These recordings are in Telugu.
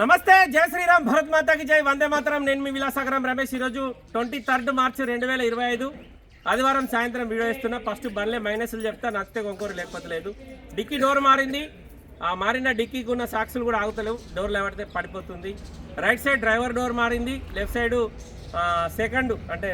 నమస్తే జై శ్రీరామ్ భరత్ మాతాకి జై. వందే మాతరం. నేను మీ విలాసాగరం రమేష్. ఈరోజు ట్వంటీ థర్డ్ మార్చ్ రెండు వేల ఇరవై ఐదు. ఆదివారం సాయంత్రం వీడియో ఇస్తున్నా ఫస్ట్ బండ్లే మైనస్లు చెప్తా. నచ్చితే కొంకోరు లేకపోతే లేదు. డిక్కీ డోర్ మారింది. ఆ మారిన డిక్కీకి ఉన్న సాక్సులు కూడా ఆగుతలేవు. డోర్ లేవడితే పడిపోతుంది. రైట్ సైడ్ డ్రైవర్ డోర్ మారింది. లెఫ్ట్ సైడ్ సెకండ్ అంటే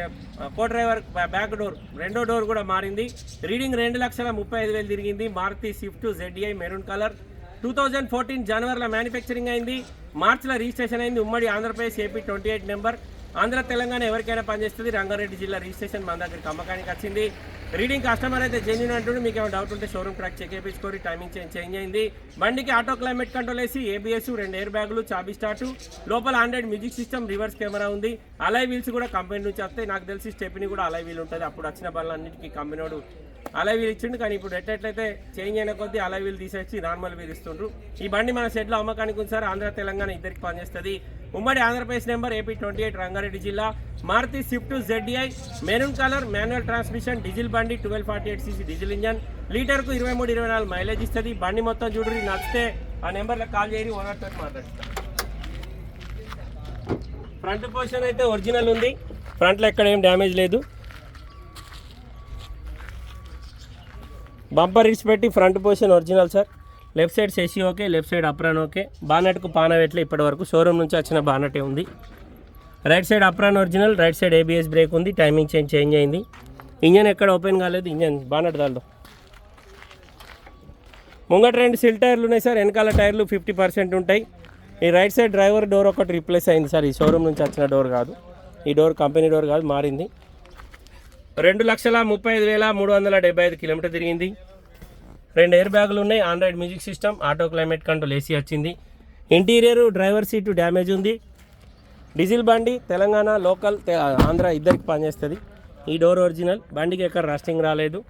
కో డ్రైవర్ బ్యాక్ డోర్ రెండో డోర్ కూడా మారింది. రీడింగ్ రెండు లక్షల ముప్పై ఐదు వేలు తిరిగింది. Maruti Swift ZI maroon colour. Two thousand fourteen జనవరిలో మ్యానుఫ్యాక్చరింగ్ అయింది. మార్చిలో రిజిస్ట్రేషన్ అయింది. ఉమ్మడి Andhra Pradesh AP twenty eight number. Andhra Telangana ఎవరికైనా పనిచేస్తుంది. రంగారెడ్డి జిల్లా రిజిస్ట్రేషన్ మన దగ్గరికి అమ్మకానికి వచ్చింది. రీడింగ్ కస్టమర్ అయితే జెన్యున్ అంటుండే. మీకు ఏమైనా డౌట్ ఉంటే షోరూమ్ ట్రాక్ చెక్ చేయించుకోరి టైమింగ్ చేంజ్ చేంజ్ అయింది. బండికి ఆటో క్లైమేట్ కంట్రోల్ వేసి ఏబిఎస్ రెండు ఎయిర్ బ్యాగులు చాబీ స్టార్ట్ లోపల Android music system reverse camera ఉంది. అలై వీల్స్ కూడా కంపెనీ నుంచి వస్తాయి. నాకు తెలిసి స్టెప్ని కూడా అలై వీల్ ఉంటుంది. అప్పుడు వచ్చిన బండ్లన్నిటికీ కంపెనీడు అలా వీలు ఇచ్చిండు కానీ ఇప్పుడు ఎట్లయితే చేంజ్ అయిన కొద్దీ అలా వీలు తీసేసి నార్మల్ వీలు ఇస్తుండ్రు. ఈ బండి మన షెడ్లో అమ్మకానికి ఉంచారు ఆంధ్ర తెలంగాణ ఇద్దరికి పనిచేస్తుంది. ఉమ్మడి Andhra Pradesh number AP twenty eight Rangareddy జిల్లా. Maruti Swift ZDI maroon colour manual transmission diesel బండి twelve forty eight CC diesel engine. లీటర్కు ఇరవై మూడు ఇరవై నాలుగు మైలేజ్ ఇస్తుంది. బండి మొత్తం చూడరు నచ్చితే ఆ నెంబర్లో కాల్ చేయరి ఓనర్తో మాట్లాడుతాను ఫ్రంట్ పొజిషన్ అయితే ఒరిజినల్ ఉంది. ఫ్రంట్లో ఎక్కడ ఏం డ్యామేజ్ లేదు. Bumper ఇడిచిపెట్టి front position original sir left side సెసి okay left side apron okay బానెట్కు పానవెట్లే ఇప్పటి వరకు. షోరూమ్ నుంచి వచ్చిన బానటే ఉంది. Right side apron original right side ABS brake ఉంది. టైమింగ్ చేంజ్ చేంజ్ అయింది. ఇంజన్ ఎక్కడ ఓపెన్ కాలేదు. ఇంజన్ బానట్ దాల్లో ముంగట రెండు సిల్ టైర్లు ఉన్నాయి సార్ వెనకాల టైర్లు ఫిఫ్టీ పర్సెంట్ ఉంటాయి. ఈ రైట్ సైడ్ డ్రైవర్ డోర్ ఒకటి రీప్లేస్ అయింది సార్ ఈ షోరూమ్ నుంచి వచ్చిన డోర్ కాదు. ఈ డోర్ కంపెనీ డోర్ కాదు మారింది. రెండు లక్షల ముప్పై ఐదు వేల మూడు వందల డెబ్బై ఐదు కిలోమీటర్ తిరిగింది. రెండు ఎయిర్ బ్యాగులు ఉన్నాయి android music system auto climate control AC వచ్చింది. ఇంటీరియర్ డ్రైవర్ సీటు డ్యామేజ్ ఉంది. డీజిల్ బండి తెలంగాణ లోకల్ ఆంధ్ర ఇద్దరికి పనిచేస్తుంది. ఈ డోర్ ఒరిజినల్ బండికి ఎక్కడ రాస్టింగ్ రాలేదు.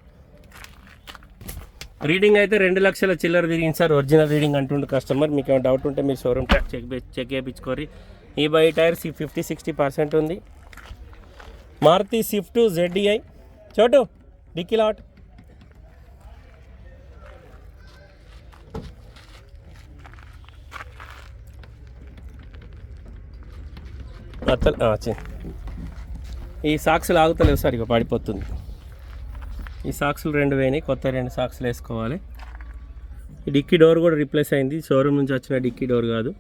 రీడింగ్ అయితే రెండు లక్షల చిల్లర తిరిగింది సార్ ఒరిజినల్ రీడింగ్ అంటుండే కస్టమర్ మీకు ఏమైనా డౌట్ ఉంటే మీరు షోరూమ్ చెక్ చెక్ చేయించుకోరి ఈ బై టైర్ ఫిఫ్టీ సిక్స్టీ పర్సెంట్ ఉంది. మారుతి స్విఫ్ట్ జెడ్డిఐ చోటు డిక్కీ లాట్ అత్తలు ఈ సాక్సులు ఆగుతలేవు సార్ ఇక పడిపోతుంది. ఈ సాక్సులు రెండు వేయినాయి కొత్త రెండు సాక్సులు వేసుకోవాలి. ఈ డిక్కీ డోర్ కూడా రీప్లేస్ అయింది షోరూమ్ నుంచి వచ్చిన డిక్కీ డోర్ కాదు.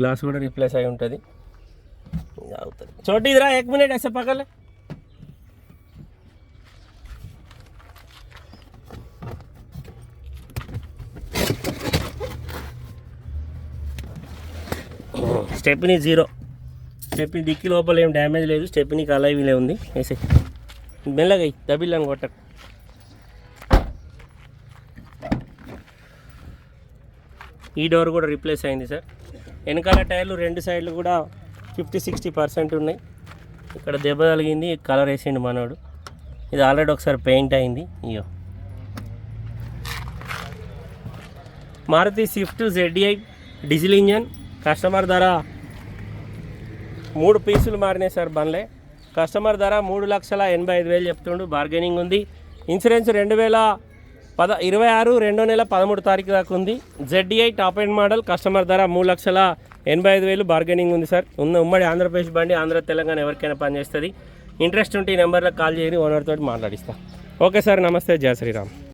గ్లాస్ కూడా రీప్లేస్ అయి ఉంటుంది. ఇది ఆగుతుంది చోటు ఇదిరా ఎక్ మినిట్ ऐसे పక్కలే స్టెప్ని జీరో స్టెప్ని డిక్కి లోపల ఏం డ్యామేజ్ లేదు స్టెప్నీకి అలైవిలే ఉంది. వేసే మెల్లగా దబిల్లని కొట్టకు. ఈ డోర్ కూడా రీప్లేస్ అయింది సార్ వెనకాల టైర్లు రెండు సైడ్లు కూడా ఫిఫ్టీ సిక్స్టీ పర్సెంట్ ఉన్నాయి. ఇక్కడ దెబ్బ తగిలింది కలర్ వేసిండు మనోడు. ఇది ఆల్రెడీ ఒకసారి పెయింట్ అయింది. ఇయో Maruti Swift ZI diesel engine. Customer ధర మూడు పీసులు మారినాయి సార్ బండ్లే. కస్టమర్ ధర మూడు లక్షల ఎనభై ఐదు వేలు చెప్తుండు. బార్గెనింగ్ ఉంది. ఇన్సూరెన్స్ రెండు వేల పద ఇరవై ఆరు రెండో నెల పదమూడు తారీఖు దాకా ఉంది. ZDI top end model. Customer ధర మూడు లక్షల ఎనభై ఐదు వేలు బార్గెనింగ్ ఉంది సార్ ఉన్న ఉమ్మడి ఆంధ్రప్రదేశ్ బండి ఆంధ్ర తెలంగాణ ఎవరికైనా పనిచేస్తుంది. ఇంట్రెస్ట్ ఉంటే ఈ నెంబర్లో కాల్ చేయని ఓనర్ తోటి మాట్లాడిస్తా. ఓకే సార్ నమస్తే. జయ శ్రీరామ్.